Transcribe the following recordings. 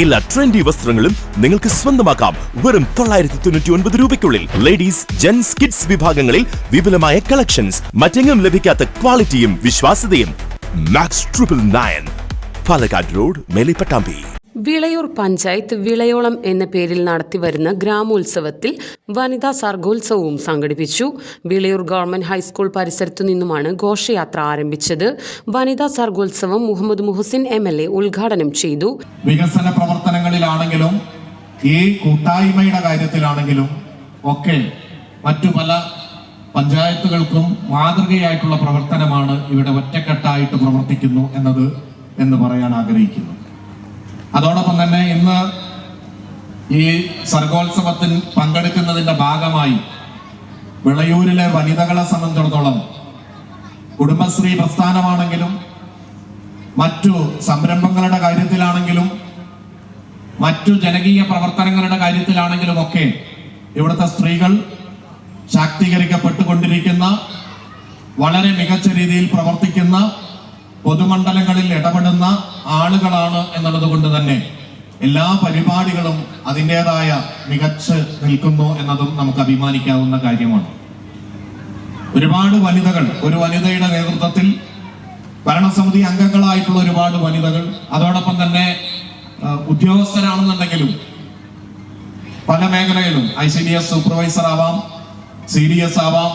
എല്ലാ ട്രെൻഡി വസ്ത്രങ്ങളും നിങ്ങൾക്ക് സ്വന്തമാക്കാം. വെറും തൊള്ളായിരത്തി തൊണ്ണൂറ്റി ഒൻപത് രൂപയ്ക്കുള്ളിൽ. ലേഡീസ് ജെൻസ് കിഡ്സ് വിഭാഗങ്ങളിൽ വിപുലമായ കളക്ഷൻസ് മറ്റെങ്ങും ലഭിക്കാത്ത ക്വാളിറ്റിയും വിശ്വാസ്യതയും. Max triple nine Palakkad road Melipattambi. Vilayur panchayat Vilayolam എന്ന പേരിൽ നടത്തിവരുന്ന ഗ്രാമോത്സവത്തിൽ വനിതാ സർഗോത്സവവും സംഘടിപ്പിച്ചു. വിളയൂർ ഗവൺമെന്റ് ഹൈസ്കൂൾ പരിസരത്തു നിന്നുമാണ് ഘോഷയാത്ര ആരംഭിച്ചത്. വനിതാ സർഗോത്സവം Muhammad Muhasin M L A ഉദ്ഘാടനം ചെയ്തു. വികസന പ്രവർത്തനങ്ങളിലാണെങ്കിലും ഈ കൂട്ടായ്മയുടെ കാര്യത്തിലാണെങ്കിലും ഒക്കെ മറ്റു പല പഞ്ചായത്തുകൾക്കും മാതൃകയായിട്ടുള്ള പ്രവർത്തനമാണ് ഇവിടെ ഒറ്റക്കെട്ടായിട്ട് പ്രവർത്തിക്കുന്നു എന്നത് എന്ന് പറയാൻ ആഗ്രഹിക്കുന്നു. അതോടൊപ്പം തന്നെ ഇന്ന് ഈ സർഗോത്സവത്തിൽ പങ്കെടുക്കുന്നതിന്റെ ഭാഗമായി വിളയൂരിലെ വനിതകളെ സംബന്ധിച്ചിടത്തോളം കുടുംബശ്രീ പ്രസ്ഥാനമാണെങ്കിലും മറ്റു സംരംഭങ്ങളുടെ കാര്യത്തിലാണെങ്കിലും മറ്റു ജനകീയ പ്രവർത്തനങ്ങളുടെ കാര്യത്തിലാണെങ്കിലും ഒക്കെ ഇവിടുത്തെ സ്ത്രീകൾ ശാക്തീകരിക്കപ്പെട്ടുകൊണ്ടിരിക്കുന്ന വളരെ മികച്ച രീതിയിൽ പ്രവർത്തിക്കുന്ന പൊതുമണ്ഡലങ്ങളിൽ ആളുകളാണ് എന്നുള്ളത് കൊണ്ട് തന്നെ എല്ലാ പരിപാടികളും അതിന്റെതായ മികച്ച് നിൽക്കുന്നു എന്നതും നമുക്ക് അഭിമാനിക്കാവുന്ന കാര്യമാണ്. ഒരുപാട് വനിതകൾ ഒരു വനിതയുടെ നേതൃത്വത്തിൽ ഭരണസമിതി അംഗങ്ങളായിട്ടുള്ള ഒരുപാട് വനിതകൾ അതോടൊപ്പം തന്നെ ഉദ്യോഗസ്ഥരാണെന്നുണ്ടെങ്കിലും പല മേഖലയിലും I C D S supervisor ആവാം സി ഡി എസ് ആവാം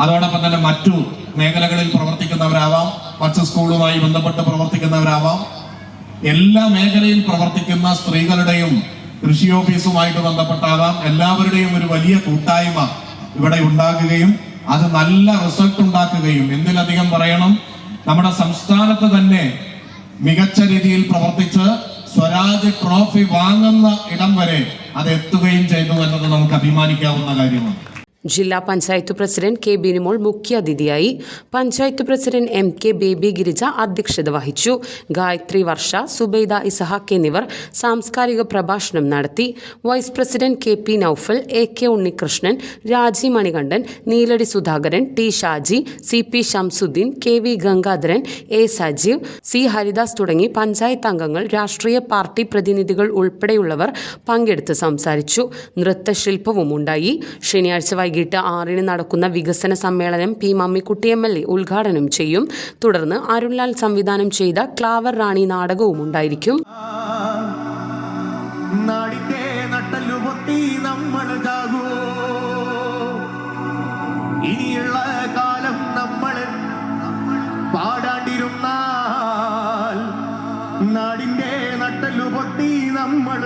അതോടൊപ്പം തന്നെ മറ്റു മേഖലകളിൽ പ്രവർത്തിക്കുന്നവരാവാം മറ്റു സ്കൂളുമായി ബന്ധപ്പെട്ട് പ്രവർത്തിക്കുന്നവരാവാം. എല്ലാ മേഖലയിൽ പ്രവർത്തിക്കുന്ന സ്ത്രീകളുടെയും കൃഷി ഓഫീസുമായിട്ട് ബന്ധപ്പെട്ടാകാം എല്ലാവരുടെയും ഒരു വലിയ കൂട്ടായ്മ ഇവിടെ ഉണ്ടാക്കുകയും അത് നല്ല റിസൾട്ട് ഉണ്ടാക്കുകയും എന്തിലധികം പറയണം നമ്മുടെ സംസ്ഥാനത്ത് തന്നെ മികച്ച രീതിയിൽ പ്രവർത്തിച്ച് സ്വരാജ് ട്രോഫി വാങ്ങുന്ന ഇടം വരെ അത് എത്തുകയും ചെയ്തു എന്നത് നമുക്ക് അഭിമാനിക്കാവുന്ന കാര്യമാണ്. ജില്ലാ പഞ്ചായത്ത് പ്രസിഡന്റ് കെ ബിനിമോൾ മുഖ്യാതിഥിയായി panchayat president M K Baby Girija അധ്യക്ഷത വഹിച്ചു. ഗായത്രി വർഷ സുബൈദ ഇസഹാക്ക് എന്നിവർ സാംസ്കാരിക പ്രഭാഷണം നടത്തി. Vice president K P Noufal A K Unnikrishnan Raji Manikandan Neeladi Sudhakaran T Shaji C P Shamsuddin K V Gangadharan A Sajeev C Haridas തുടങ്ങി പഞ്ചായത്ത് അംഗങ്ങൾ രാഷ്ട്രീയ പാർട്ടി പ്രതിനിധികൾ ഉൾപ്പെടെയുള്ളവർ പങ്കെടുത്ത് സംസാരിച്ചു. നൃത്തശില്പവും ഉണ്ടായി ശനിയാഴ്ച വൈകിട്ട് ആറിന് നടക്കുന്ന വികസന സമ്മേളനം P Mammikutty M L A ഉദ്ഘാടനം ചെയ്യും. തുടർന്ന് അരുൺലാൽ സംവിധാനം ചെയ്ത ക്ലാവർ റാണി നാടകവും ഉണ്ടായിരിക്കും. കാലം നമ്മൾ പാടാണ്ടിരുന്നാൽ നാടിന്റെ നട്ടല്ലു പൊട്ടി നമ്മൾ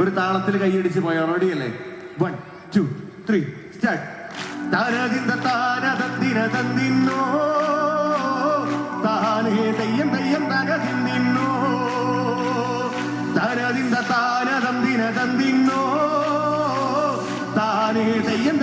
ഒരു താളത്തിൽ കൈയടിച്ച് പോയ? റെഡിയല്ലേ വൺ ടു ത്രീ സ്റ്റാർട്ട് താരതിന്ത തെയ്യം തന്നിന്നോ താനേ തെയ്യം